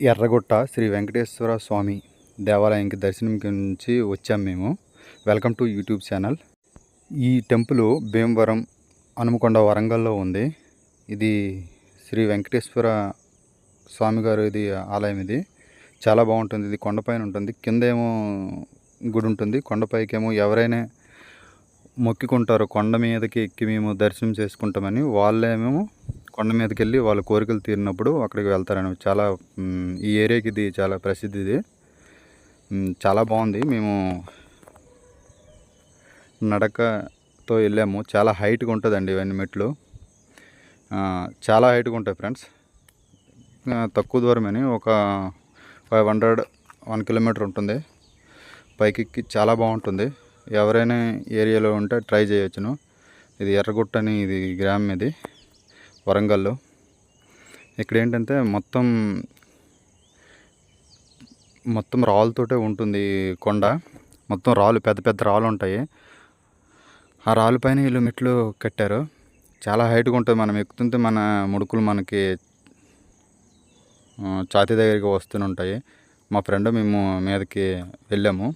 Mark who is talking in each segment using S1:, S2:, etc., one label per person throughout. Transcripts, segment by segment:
S1: ఎర్రగుట్ట శ్రీ వెంకటేశ్వర స్వామి దేవాలయానికి దర్శనం నుంచి వచ్చాం మేము. వెల్కమ్ టు యూట్యూబ్ ఛానల్ ఈ టెంపుల్ భీమవరం హనుమకొండ వరంగల్లో ఉంది. ఇది శ్రీ వెంకటేశ్వర స్వామి గారు ఇది ఆలయం ఇది. చాలా బాగుంటుంది. ఇది కొండపైన ఉంటుంది. కింద ఏమో గుడి ఉంటుంది. కొండపైకేమో ఎవరైనా మొక్కికుంటారు కొండ మీదకి ఎక్కి మేము దర్శనం చేసుకుంటామని వాళ్ళేమో కొండ మీదకి వెళ్ళి వాళ్ళ కోరికలు తీరినప్పుడు అక్కడికి వెళ్తారని చాలా ఈ ఏరియాకి ఇది చాలా ప్రసిద్ధి ఇది. చాలా బాగుంది. మేము నడకతో వెళ్ళాము. చాలా హైట్గా ఉంటుందండి ఇవన్నీ మెట్లు. చాలా హైట్గా ఉంటాయి ఫ్రెండ్స్. తక్కువ దూరమని. ఒక ఫైవ్ హండ్రెడ్ వన్ కిలోమీటర్ ఉంటుంది. పైకి ఎక్కి చాలా బాగుంటుంది. ఎవరైనా ఏరియాలో ఉంటే ట్రై చేయొచ్చును. ఇది ఎర్రగుట్ట అని ఇది గ్రామం ఇది. వరంగల్లో. ఇక్కడ ఏంటంటే మొత్తం మొత్తం రాళ్ళతోటే ఉంటుంది కొండ. మొత్తం రాళ్ళు పెద్ద పెద్ద రాళ్ళు ఉంటాయి ఆ రాళ్ళ పైన వీళ్ళు మెట్లు కట్టారు. చాలా హైట్గా ఉంటుంది. మనం ఎక్కుతుంటే మన ముడుకులు మనకి ఆ, ఛాతీ దగ్గరికి వస్తూనే మా ఫ్రెండ్ మేము మీదకి వెళ్ళాము.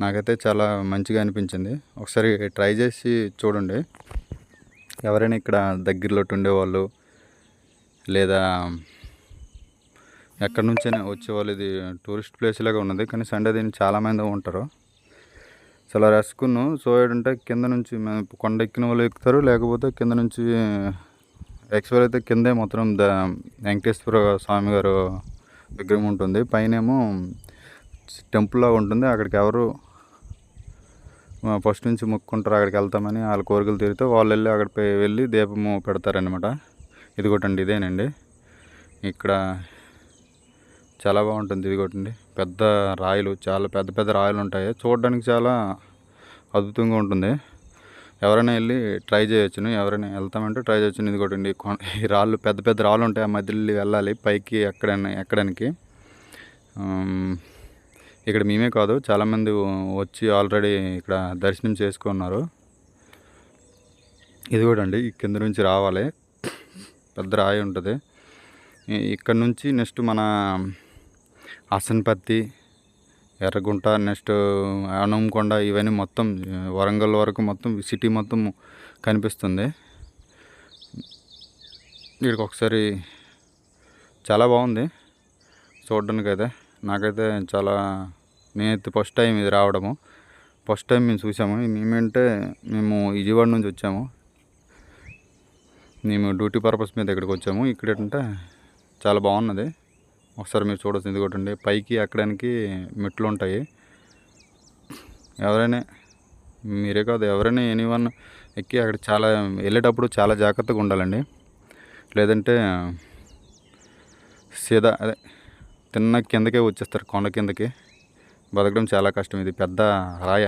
S1: నాకైతే చాలా మంచిగా అనిపించింది. ఒకసారి ట్రై చేసి చూడండి. ఎవరైనా ఇక్కడ దగ్గరలో ఉండేవాళ్ళు లేదా ఎక్కడి నుంచైనా వచ్చేవాళ్ళు ఇది టూరిస్ట్ ప్లేస్ లాగా ఉన్నది. కానీ సండే దీన్ని చాలామంది ఉంటారు. చాలా రెస్కును సో ఏంటంటే కింద నుంచి కొండ ఎక్కిన వాళ్ళు ఎక్కుతారు. లేకపోతే కింద నుంచి యాక్చువల్ అయితే కిందే మొత్తం ద వెంకటేశ్వర స్వామి గారు విగ్రహం ఉంటుంది. పైనేమో టెంపుల్ లాగా ఉంటుంది. అక్కడికి ఎవరు ఫస్ట్ నుంచి మొక్కుంటారు అక్కడికి వెళ్తామని వాళ్ళ కోరికలు తీరితే వాళ్ళు వెళ్ళి అక్కడ వెళ్ళి దీపము పెడతారనమాట ఇది కొట్టండి ఇదేనండి. ఇక్కడ చాలా బాగుంటుంది ఇది కొట్టండి. పెద్ద రాయలు చాలా పెద్ద పెద్ద రాయలు ఉంటాయి. చూడడానికి చాలా అద్భుతంగా ఉంటుంది. ఎవరైనా వెళ్ళి ట్రై చేయొచ్చును ఎవరైనా వెళ్తామంటే ట్రై చేయొచ్చును ఇది కొట్టండి. కొ- ఈ రాళ్ళు పెద్ద పెద్ద రాళ్ళు ఉంటాయి ఆ మధ్యలో వెళ్ళాలి పైకి ఎక్కడైనా ఎక్కడానికి. ఇక్కడ మేమే కాదు చాలామంది వచ్చి ఆల్రెడీ ఇక్కడ దర్శనం చేసుకున్నారు. ఇది కూడా అండి కింద నుంచి రావాలి. పెద్ద రాయి ఉంటుంది. ఇక్కడ నుంచి నెక్స్ట్ మన అసన్పత్తి ఎర్రగుంట నెక్స్ట్ అనమకొండ ఇవన్నీ మొత్తం వరంగల్ వరకు మొత్తం సిటీ మొత్తం కనిపిస్తుంది. ఇక్కడికి ఒకసారి చాలా బాగుంది. చూడడానికి అయితే నాకైతే చాలా నేనైతే ఫస్ట్ టైం ఇది రావడము. ఫస్ట్ టైం మేము చూసాము. మేమంటే మేము విజయవాడ నుంచి వచ్చాము. మేము డ్యూటీ పర్పస్ మీద ఇక్కడికి వచ్చాము. ఇక్కడ ఏంటంటే చాలా బాగున్నది. ఒకసారి మీరు చూడొచ్చు ఎందుకంటే పైకి ఎక్కడానికి మెట్లు ఉంటాయి. ఎవరైనా మీరే కాదు ఎవరైనా ఎనీవన్ ఎక్కి అక్కడ చాలా వెళ్ళేటప్పుడు చాలా జాగ్రత్తగా ఉండాలండి. లేదంటే సీదా అదే తిన్న కిందకే వచ్చేస్తారు కొండ కిందకి. బతకడం చాలా కష్టం. ఇది పెద్ద రాయ.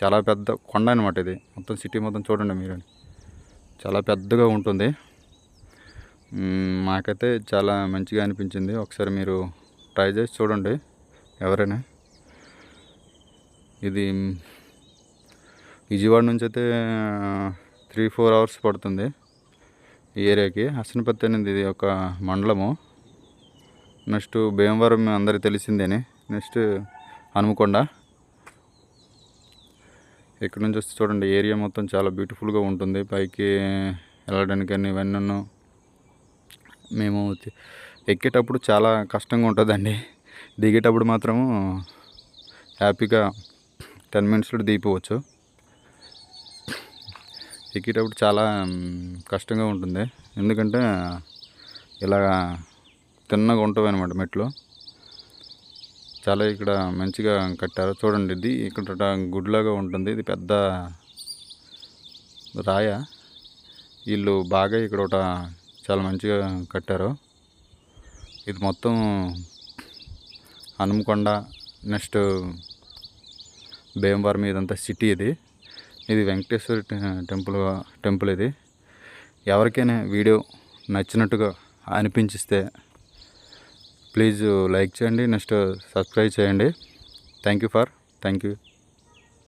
S1: చాలా పెద్ద కొండ అనమాట ఇది. మొత్తం సిటీ మొత్తం చూడండి మీరు. చాలా పెద్దగా ఉంటుంది. మాకైతే చాలా మంచిగా అనిపించింది. ఒకసారి మీరు ట్రై చేసి చూడండి ఎవరైనా. ఇది విజయవాడ నుంచి అయితే త్రీ ఫోర్ అవర్స్ పడుతుంది ఈ ఏరియాకి. హసనపత్తి అనేది ఇది ఒక మండలము. నెక్స్ట్ భీమవరం అందరికి తెలిసిందేనే. నెక్స్ట్ హనుమకొండ. ఇక్కడ నుంచి వస్తే చూడండి ఏరియా మొత్తం చాలా బ్యూటిఫుల్గా ఉంటుంది. పైకి వెళ్ళడానికి కానీ ఇవన్నీ మేము ఎక్కేటప్పుడు చాలా కష్టంగా ఉంటుందండి. దిగేటప్పుడు మాత్రము హ్యాపీగా టెన్ మినిట్స్లో దిగిపోవచ్చు. ఎక్కేటప్పుడు చాలా కష్టంగా ఉంటుంది. ఎందుకంటే ఇలా తిన్నగా ఉంటుంది అనమాట మెట్లు. చాలా ఇక్కడ మంచిగా కట్టారు. చూడండి ఇది ఇక్కడ గుడిలాగా ఉంటుంది. ఇది పెద్ద రాయ. వీళ్ళు బాగా ఇక్కడ ఒక చాలా మంచిగా కట్టారు. ఇది మొత్తం హనుమకొండ నెక్స్ట్ భీమవరం ఇదంతా సిటీ ఇది. ఇది వెంకటేశ్వర టెంపుల్ టెంపుల్ ఇది. ఎవరికైనా వీడియో నచ్చినట్టుగా అనిపించిస్తే ప్లీజ్ లైక్ చేయండి నెక్స్ట్ సబ్స్క్రైబ్ చేయండి. Thank you for thank you